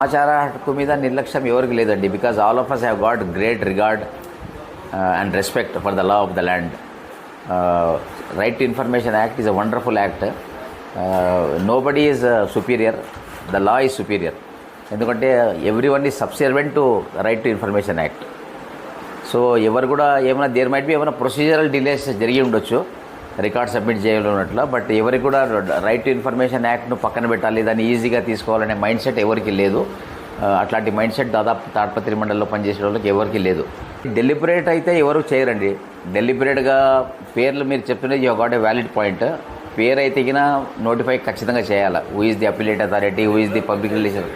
సమాచార హక్కు మీద నిర్లక్ష్యం ఎవరికి లేదండి. Because all of us have got great regard and respect for the law of the land right to information act is a wonderful act nobody is superior the law is superior ఎందుకంటే everyone is subservient to right to information act so ఎవరు కూడా ఏమైనా there might be ఏమైనా procedural delays జరిగి ఉండొచ్చు. Record submit చేయాలన్నట్లు but ఎవరికి కూడా right to information యాక్ట్ను పక్కన పెట్టాలి దాన్ని ఈజీగా తీసుకోవాలనే మైండ్ సెట్ ఎవరికి లేదు. అట్లాంటి మైండ్ సెట్ దాదాపు తాడపత్రి మండలిలో పనిచేసే వాళ్ళకి ఎవరికి లేదు. డెలిబరేట్ అయితే ఎవరు చేయరండి. డెలిబరేట్గా పేర్లు మీరు చెప్తుంటే you got a valid point పేరు అయితే గిన నోటిఫై ఖచ్చితంగా చేయాలి. Who is the appellate authority who is the public relation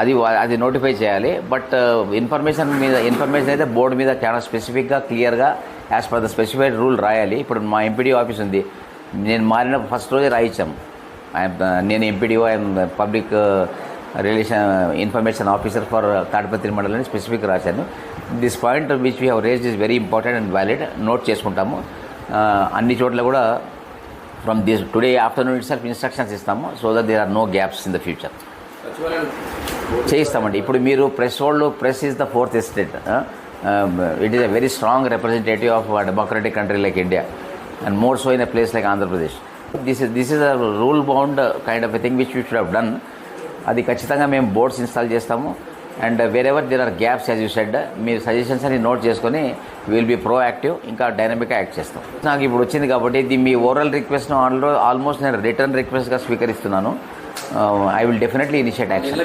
అది అది నోటిఫై చేయాలి. బట్ ఇన్ఫర్మేషన్ మీద ఇన్ఫర్మేషన్ అయితే బోర్డు మీద చాలా స్పెసిఫిక్గా క్లియర్గా as per the specified rule రాయాలి. ఇప్పుడు మా ఎంపీడీ ఆఫీస్ ఉంది. నేను మారిన ఫస్ట్ రోజే రాయించాం. ఐఎమ్ నేను MPDO I'm public relation information officer for Tadipatri మండలని specific రాశాను. This point which we have raise is very important and valid note చేసుకుంటాము. ఆ, అన్ని చోట్ల కూడా from this today afternoon itself instructions ఇస్తాము so that there are no gaps in the future చేయిస్తామండి. ఇప్పుడు మీరు press వాళ్ళు press is the fourth estate it is a very strong representative of democratic country like India and more so in a place like Andhra Pradesh this is this is a rule bound kind of a thing which you should have done అది ఖచ్చితంగా మేము boards install చేస్తాము. And wherever there are gaps as you said మీరు suggestions అని note చేసుకొని will be proactive ఇంకా డైనమిక్గా act చేస్తాం. నాకు ఇప్పుడు వచ్చింది కాబట్టి ఇది మీ ఓరల్ రిక్వెస్ట్ ఆల్రో ఆల్మోస్ట్ నేను రిటర్న్ రిక్వెస్ట్గా స్వీకరిస్తున్నాను. I will definitely initiate action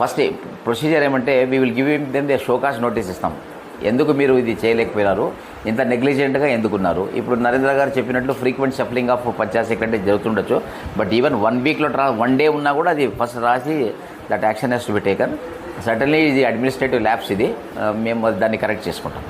first procedure ఏమంటే we will give then they show cause notice ఇస్తాం. ఎందుకు మీరు ఇది చేయలేకపోయినారు? ఇంత నెగ్లిజెంట్గా ఎందుకున్నారు ఇప్పుడు నరేంద్ర గారు చెప్పినట్లు frequent shuffling of panchayat secretary జరుగుతుండొచ్చు. But even one వీక్లో ట్రా వన్ డే ఉన్నా కూడా అది ఫస్ట్ రాసి that action has to be taken suddenly ఇది అడ్మినిస్ట్రేటివ్ ల్యాబ్స్ ఇది. ఆ, మేము దాన్ని కరెక్ట్ చేసుకుంటాం.